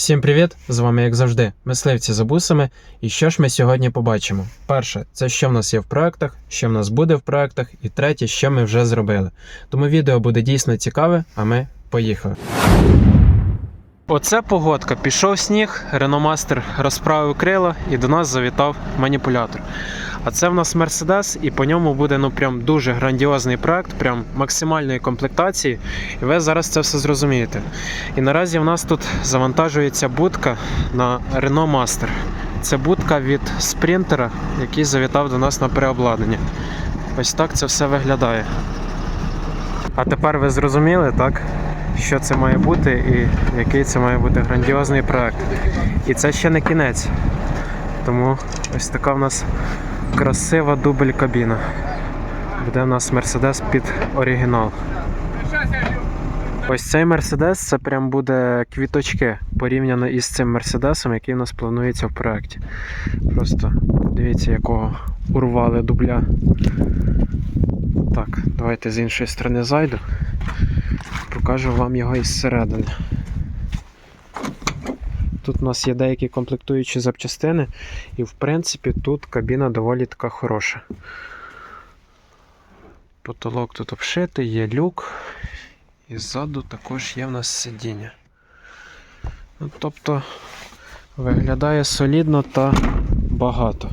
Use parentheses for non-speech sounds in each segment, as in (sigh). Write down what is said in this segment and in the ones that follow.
Всім привіт! З вами, як завжди, мисливці за бусами. І що ж ми сьогодні побачимо? Перше, це що в нас є в проектах, що в нас буде в проектах, і третє, що ми вже зробили. Тому відео буде дійсно цікаве, а ми поїхали. Оце погодка. Пішов сніг, реномастер розправив крила і до нас завітав маніпулятор. А це в нас Мерседес, і по ньому буде ну прям дуже грандіозний проект, прям максимальної комплектації. І ви зараз це все зрозумієте. І наразі в нас тут завантажується будка на Renault Master. Це будка від спринтера, який завітав до нас на переобладнання. Ось так це все виглядає. А тепер ви зрозуміли, так? Що це має бути і який це має бути грандіозний проект. І це ще не кінець. Тому ось така в нас красива дубль кабіна. Буде в нас Мерседес під оригінал. Ось цей Мерседес це прям буде квіточки порівняно із цим Мерседесом, який в нас планується в проєкті. Просто дивіться, якого урвали дубля. Так, давайте з іншої сторони зайду. Покажу вам його із середини. Тут у нас є деякі комплектуючі запчастини, і в принципі тут кабіна доволі така хороша. Потолок тут обшитий, є люк, і ззаду також є в нас сидіння. Ну, тобто виглядає солідно та багато.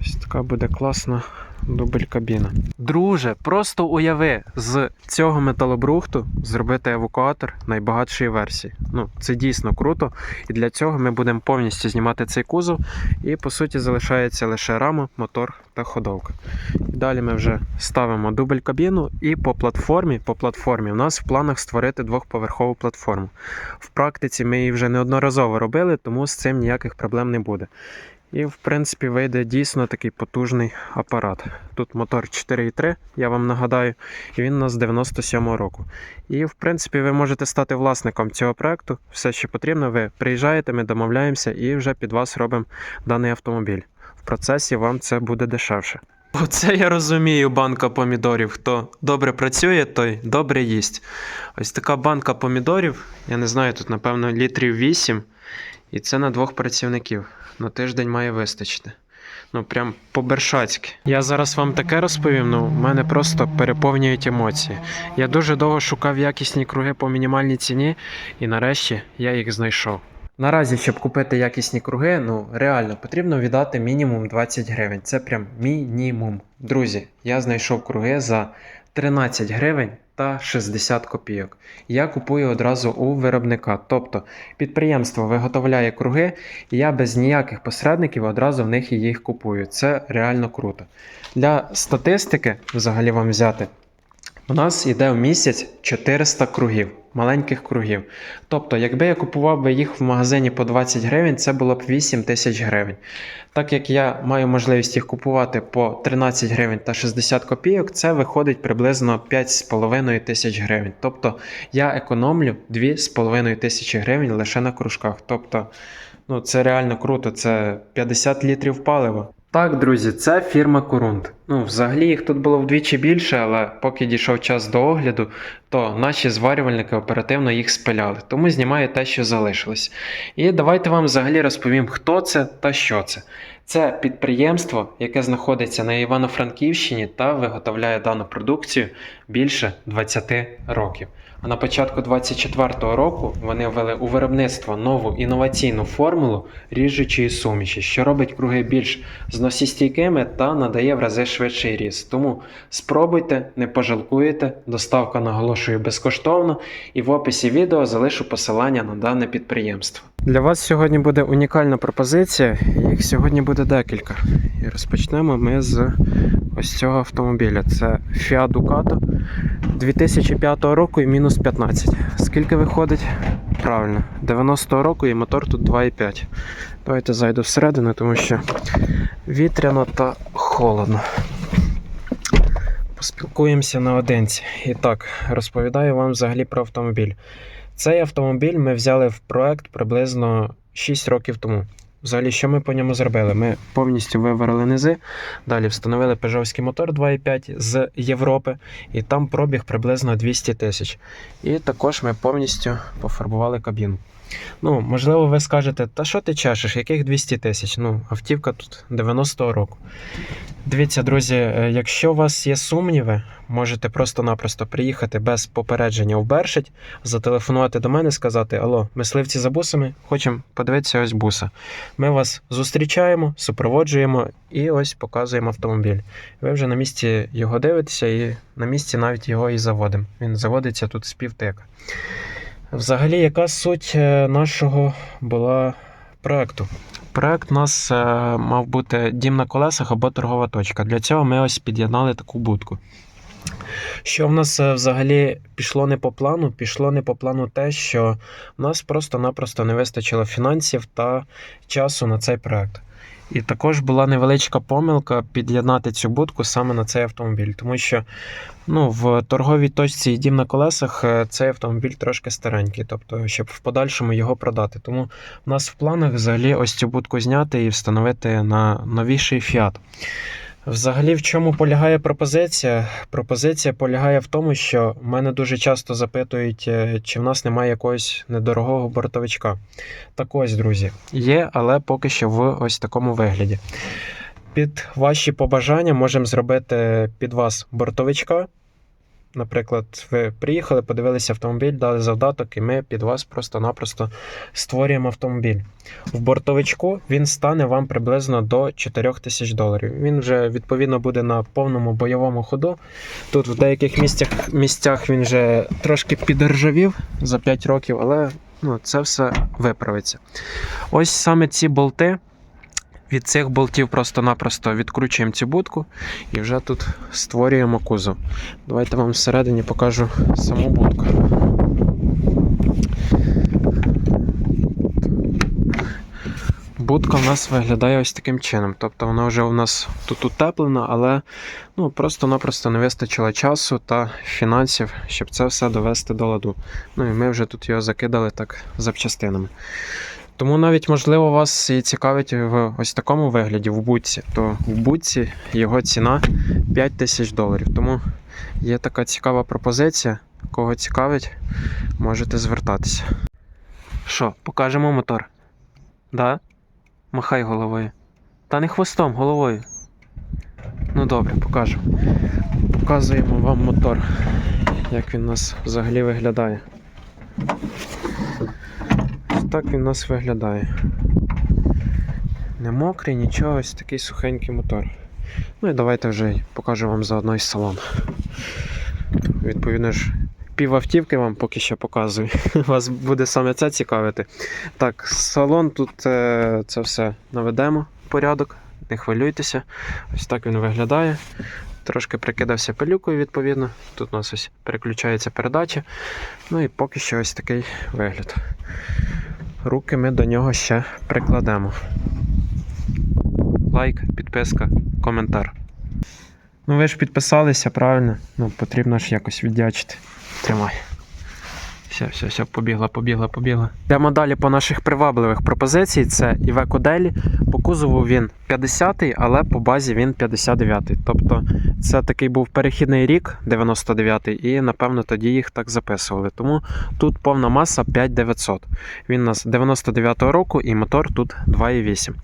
Ось така буде класна дубль кабіна. Друже, просто уяви з цього металобрухту зробити евакуатор найбагатшої версії. Ну, це дійсно круто. І для цього ми будемо повністю знімати цей кузов. І по суті залишається лише рама, мотор та ходовка. І далі ми вже ставимо дубль кабіну, і по платформі, по платформі у нас в планах створити двохповерхову платформу. В практиці ми її вже неодноразово робили, тому з цим ніяких проблем не буде. І, в принципі, вийде дійсно такий потужний апарат. Тут мотор 4.3, я вам нагадаю, і він у нас з 97-го року. І, в принципі, ви можете стати власником цього проекту. Все, що потрібно, ви приїжджаєте, ми домовляємося і вже під вас робимо даний автомобіль. В процесі вам це буде дешевше. Оце я розумію, банка помідорів. Хто добре працює, той добре їсть. Ось така банка помідорів, я не знаю, тут, напевно, літрів 8. І це на двох працівників. На тиждень має вистачити. Ну, прям по-бершацьки. Я зараз вам таке розповім, ну, в мене просто переповнюють емоції. Я дуже довго шукав якісні круги по мінімальній ціні, і нарешті я їх знайшов. Наразі, щоб купити якісні круги, ну реально потрібно віддати мінімум 20 гривень. Це прям мінімум. Друзі, я знайшов круги за 13 гривень та 60 копійок. Я купую одразу у виробника. Тобто підприємство виготовляє круги, і я без ніяких посередників одразу в них їх купую. Це реально круто. Для статистики, взагалі вам взяти, у нас йде в місяць 400 кругів, маленьких кругів. Тобто, якби я купував би їх в магазині по 20 гривень, це було б 8 тисяч гривень. Так як я маю можливість їх купувати по 13 гривень та 60 копійок, це виходить приблизно 5,5 тисяч гривень. Тобто я економлю 2,5 тисячі гривень лише на кружках. Тобто, ну це реально круто, це 50 літрів палива. Так, друзі, це фірма Корунд. Ну, взагалі їх тут було вдвічі більше, але поки дійшов час до огляду, то наші зварювальники оперативно їх спиляли, тому знімаю те, що залишилось. І давайте вам взагалі розповім, хто це та що це. Це підприємство, яке знаходиться на Івано-Франківщині та виготовляє дану продукцію більше 20 років. А на початку 2024 року вони ввели у виробництво нову інноваційну формулу ріжучої суміші, що робить круги більш зносістійкими та надає в рази швидший ріст. Тому спробуйте, не пожалкуєте. Доставка наголошую безкоштовно, і в описі відео залишу посилання на дане підприємство. Для вас сьогодні буде унікальна пропозиція, їх сьогодні буде декілька. І розпочнемо ми з ось цього автомобіля. Це Fiat Ducato 2005 року і мінус 15. Скільки виходить? Правильно, 90 року і мотор тут 2,5. Давайте зайду всередину, тому що вітряно та холодно. Поспілкуємося наодинці. І так, розповідаю вам взагалі про автомобіль. Цей автомобіль ми взяли в проект приблизно 6 років тому. Взагалі, що ми по ньому зробили? Ми повністю виварили низи, далі встановили пежовський мотор 2.5 з Європи, і там пробіг приблизно 200 тисяч. І також ми повністю пофарбували кабіну. Ну, можливо, ви скажете, та що ти чешеш, яких 200 тисяч? Ну, автівка тут 90-го року. Дивіться, друзі, е, якщо у вас є сумніви, можете просто-напросто приїхати без попередження в Бершить, зателефонувати до мене, сказати: Алло, мисливці за бусами, хочемо подивитися ось буса. Ми вас зустрічаємо, супроводжуємо і ось показуємо автомобіль. Ви вже на місці його дивитеся, і на місці навіть його і заводимо. Він заводиться тут з півтика. Взагалі, яка суть е, нашого була проекту? Проект у нас е, мав бути дім на колесах або торгова точка. Для цього ми ось під'єднали таку будку. Що в нас е, взагалі пішло не по плану? Пішло не по плану те, що в нас просто-напросто не вистачило фінансів та часу на цей проект. І також була невеличка помилка під'єднати цю будку саме на цей автомобіль, тому що ну, в торговій точці і дім на колесах е, цей автомобіль трошки старенький, тобто, щоб в подальшому його продати. Тому в нас в планах взагалі ось цю будку зняти і встановити на новіший фіат. Взагалі, в чому полягає пропозиція? Пропозиція полягає в тому, що мене дуже часто запитують, е, чи в нас немає якогось недорогого бортовичка. Так ось, друзі, є, але поки що в ось такому вигляді. Під ваші побажання можемо зробити під вас бортовичка. Наприклад, ви приїхали, подивилися автомобіль, дали завдаток, і ми під вас просто-напросто створюємо автомобіль. В бортовичку він стане вам приблизно до 4 тисяч доларів. Він вже відповідно буде на повному бойовому ходу. Тут в деяких місцях, місцях він вже трошки підржавів за 5 років, але ну, це все виправиться. Ось саме ці болти. Від цих болтів просто-напросто відкручуємо цю будку і вже тут створюємо кузов. Давайте вам всередині покажу саму будку. Будка в нас виглядає ось таким чином. Тобто вона вже у нас тут утеплена, але ну, просто-напросто не вистачило часу та фінансів, щоб це все довести до ладу. Ну і ми вже тут його закидали так запчастинами. Тому навіть, можливо, вас і цікавить в ось такому вигляді в будці, то в будці його ціна 5 тисяч доларів. Тому є така цікава пропозиція. Кого цікавить, можете звертатися. Що, покажемо мотор? Да? Махай головою. Та не хвостом, головою. Ну добре, покажу. Показуємо вам мотор, як він у нас взагалі виглядає. Так він у нас виглядає. Не мокрий, нічого, ось такий сухенький мотор. Ну і давайте вже покажу вам заодно із салон. Відповідно ж, пів автівки вам поки що показую. (laughs) Вас буде саме це цікавити. Так, салон тут е, це все наведемо порядок, не хвилюйтеся. Ось так він виглядає. Трошки прикидався пилюкою, відповідно. Тут у нас ось переключається передача. Ну і поки що ось такий вигляд. Руки ми до нього ще прикладемо. Лайк, підписка, коментар. Ну ви ж підписалися, правильно? Ну, потрібно ж якось віддячити. Тримай. Все, все, все, побігла, побігла, побігла. Йдемо далі по наших привабливих пропозицій. Це Daily. По кузову він 50-й, але по базі він 59-й. Тобто це такий був перехідний рік, 99-й, і напевно тоді їх так записували. Тому тут повна маса 5900. Він у нас 99-го року і мотор тут 2,8.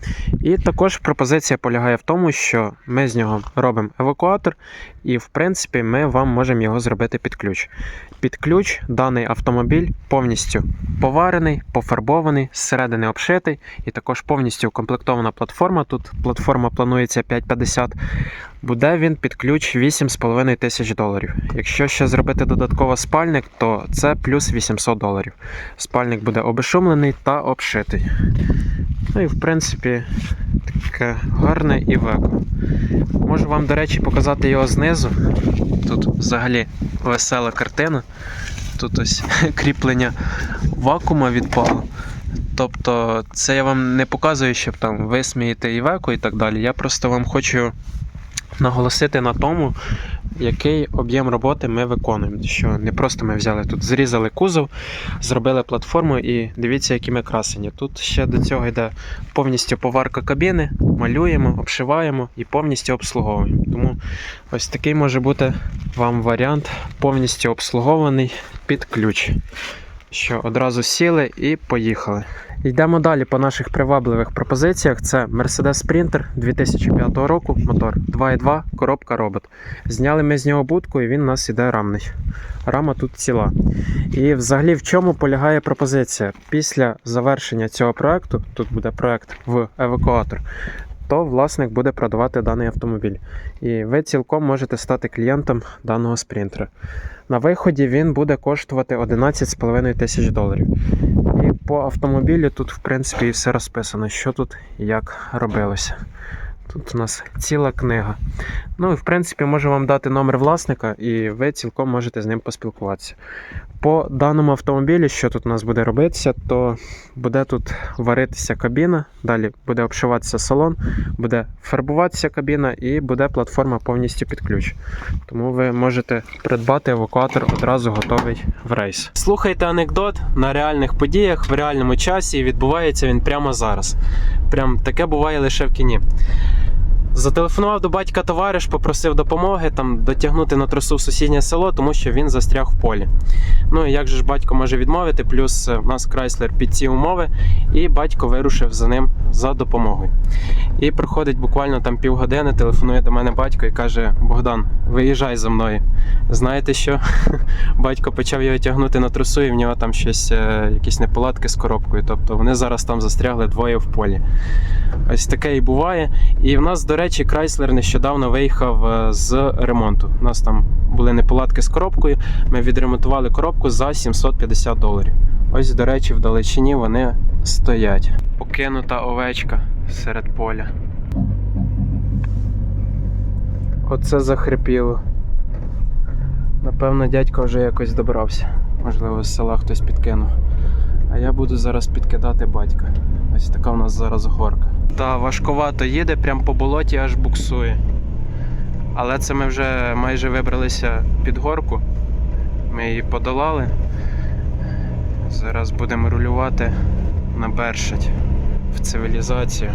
І також пропозиція полягає в тому, що ми з нього робимо евакуатор, і в принципі ми вам можемо його зробити під ключ. Під ключ даний автомобіль повністю поварений, пофарбований, зсередини обшитий, і також повністю укомплектована платформа. Тут платформа планується 550. Буде він під ключ 8,5 тисяч доларів. Якщо ще зробити додатково спальник, то це плюс 800 доларів. Спальник буде обешумлений та обшитий. Ну і в принципі таке гарне і веко. Можу вам, до речі, показати його знизу. Тут взагалі весела картина. Тут ось (laughs) кріплення вакуума відпало. Тобто, це я вам не показую, щоб там висміяти і веку і так далі. Я просто вам хочу наголосити на тому, який об'єм роботи ми виконуємо. Що не просто ми взяли тут, зрізали кузов, зробили платформу і дивіться, які ми красені. Тут ще до цього йде повністю поварка кабіни, малюємо, обшиваємо і повністю обслуговуємо. Тому ось такий може бути вам варіант повністю обслугований під ключ. Що одразу сіли і поїхали. Йдемо далі по наших привабливих пропозиціях. Це Mercedes Sprinter 2005 року, мотор 2.2, коробка робот. Зняли ми з нього будку, і він у нас іде рамний. Рама тут ціла. І взагалі в чому полягає пропозиція? Після завершення цього проекту, тут буде проект в евакуатор, то власник буде продавати даний автомобіль. І ви цілком можете стати клієнтом даного спринтера. На виході він буде коштувати 11,5 тисяч доларів. І по автомобілю тут, в принципі, і все розписано, що тут і як робилося. Тут у нас ціла книга. Ну і в принципі можу вам дати номер власника, і ви цілком можете з ним поспілкуватися. По даному автомобілі, що тут у нас буде робитися, то буде тут варитися кабіна, далі буде обшиватися салон, буде фарбуватися кабіна і буде платформа повністю під ключ. Тому ви можете придбати евакуатор одразу готовий в рейс. Слухайте анекдот на реальних подіях в реальному часі, і відбувається він прямо зараз. Прям таке буває лише в кіні. Зателефонував до батька товариш, попросив допомоги там дотягнути на трасу в сусіднє село, тому що він застряг в полі. Ну і як же ж батько може відмовити? Плюс е, в нас Крайслер під ці умови, і батько вирушив за ним за допомогою. І проходить буквально там півгодини, телефонує до мене батько і каже: Богдан, виїжджай за мною. Знаєте що? (laughs) Батько почав його тягнути на трасу, і в нього там щось, е, якісь неполадки з коробкою. Тобто вони зараз там застрягли двоє в полі. Ось таке і буває. І в нас, до речі, Крайслер нещодавно виїхав е, з ремонту. У нас там були неполадки з коробкою. Ми відремонтували коробку за 750 доларів. Ось, до речі, в далечині вони стоять. Покинута овечка серед поля. Оце захрипіло. Напевно, дядько вже якось добрався. Можливо, з села хтось підкинув. А я буду зараз підкидати батька. Ось така у нас зараз горка. Та важкувато їде, прям по болоті аж буксує. Але це ми вже майже вибралися під горку. Ми її подолали. Зараз будемо рулювати на Бершать в цивілізацію.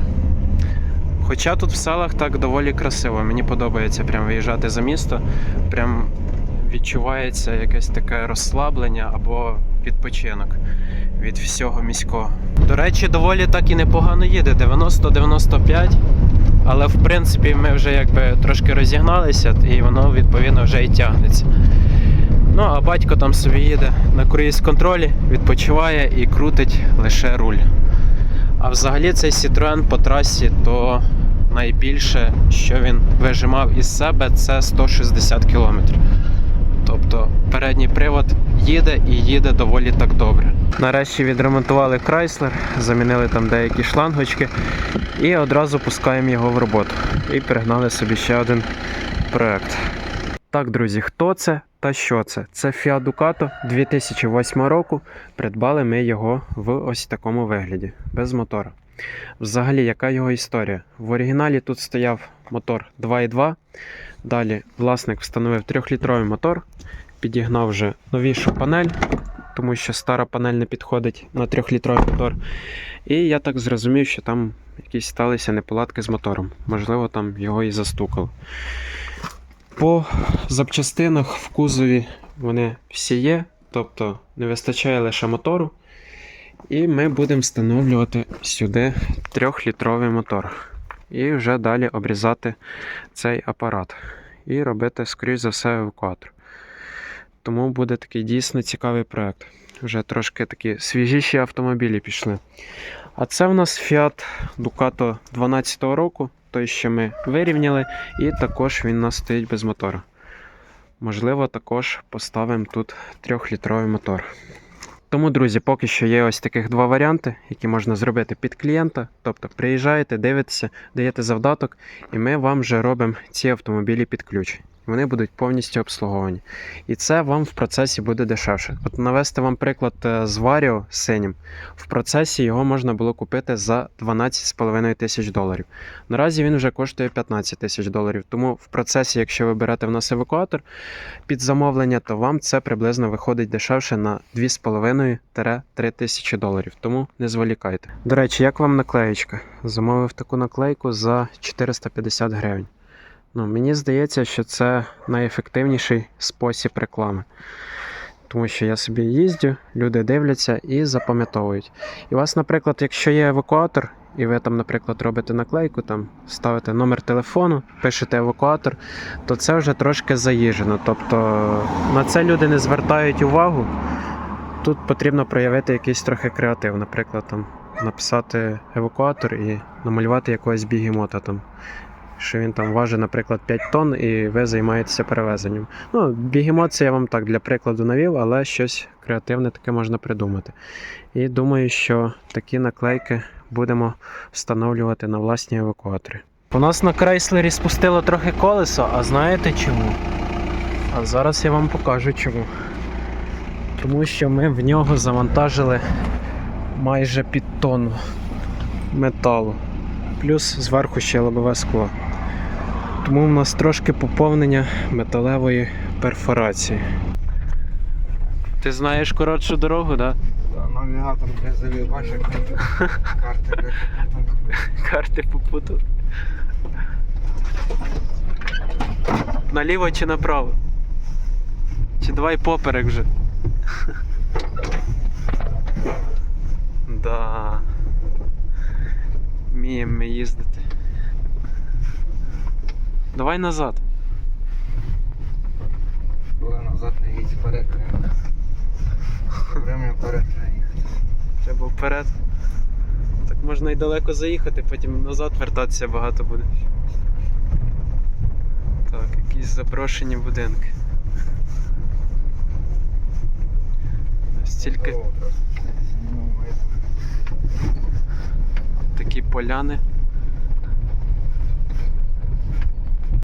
Хоча тут в селах так доволі красиво. Мені подобається прям виїжджати за місто. Прям відчувається якесь таке розслаблення або відпочинок від всього міського. До речі, доволі так і непогано їде. 90-95. Але в принципі ми вже якби трошки розігналися, і воно відповідно вже і тягнеться. Ну, а батько там собі їде на круїз контролі, відпочиває і крутить лише руль. А взагалі цей Citroen по трасі то найбільше, що він вижимав із себе, це 160 км. Тобто передній привод їде і їде доволі так добре. Нарешті відремонтували Chrysler, замінили там деякі шлангочки і одразу пускаємо його в роботу. І перегнали собі ще один проект. Так, друзі, хто це та що це? Це Fiat Ducato 2008 року. Придбали ми його в ось такому вигляді, без мотора. Взагалі, яка його історія? В оригіналі тут стояв мотор 2.2. Далі власник встановив 3-літровий мотор, підігнав вже новішу панель, тому що стара панель не підходить на 3-літровий мотор. І я так зрозумів, що там якісь сталися неполадки з мотором. Можливо, там його і застукало. По запчастинах в кузові вони всі є, тобто не вистачає лише мотору. І ми будемо встановлювати сюди 3-літровий мотор. І вже далі обрізати цей апарат. І робити, скоріш за все, евакуатор. Тому буде такий дійсно цікавий проект. Вже трошки такі свіжіші автомобілі пішли. А це в нас Fiat Ducato 12 року, той, що ми вирівняли, і також він у нас стоїть без мотора. Можливо, також поставимо тут 3-літровий мотор. Тому, друзі, поки що є ось таких два варіанти, які можна зробити під клієнта. Тобто приїжджаєте, дивитеся, даєте завдаток, і ми вам вже робимо ці автомобілі під ключ. Вони будуть повністю обслуговані. І це вам в процесі буде дешевше. От навести вам приклад е, з Варіо синім. В процесі його можна було купити за 12,5 тисяч доларів. Наразі він вже коштує 15 тисяч доларів. Тому в процесі, якщо ви берете в нас евакуатор під замовлення, то вам це приблизно виходить дешевше на 2,5-3 тисячі доларів. Тому не зволікайте. До речі, як вам наклеєчка? Замовив таку наклейку за 450 гривень. Ну, мені здається, що це найефективніший спосіб реклами. Тому що я собі їздю, люди дивляться і запам'ятовують. І у вас, наприклад, якщо є евакуатор, і ви там, наприклад, робите наклейку, там ставите номер телефону, пишете евакуатор, то це вже трошки заїжджено. Тобто на це люди не звертають увагу. Тут потрібно проявити якийсь трохи креатив, наприклад, там написати евакуатор і намалювати якогось бігемота там. Що він там важить, наприклад, 5 тонн, і ви займаєтеся перевезенням. Ну, бігемот це я вам так для прикладу навів, але щось креативне таке можна придумати. І думаю, що такі наклейки будемо встановлювати на власні евакуатори. У нас на Крейслері спустило трохи колесо, а знаєте чому? А зараз я вам покажу чому. Тому що ми в нього завантажили майже під тонну металу. Плюс зверху ще лобове скло. Тому в нас трошки поповнення металевої перфорації. Ти знаєш коротшу дорогу, так? Да, Навігатор блядь, завів, бачиш, карти, потім. Карти попутав. Наліво чи направо? Чи давай поперек вже? да. Вміємо ми їздити. Давай назад. Коли назад не їдь вперед, треба. Время вперед треба їхати. Треба вперед. Так можна і далеко заїхати, потім назад вертатися багато буде. Так, якісь заброшені будинки. Стільки Здорово, просто. Ми- такі поляни.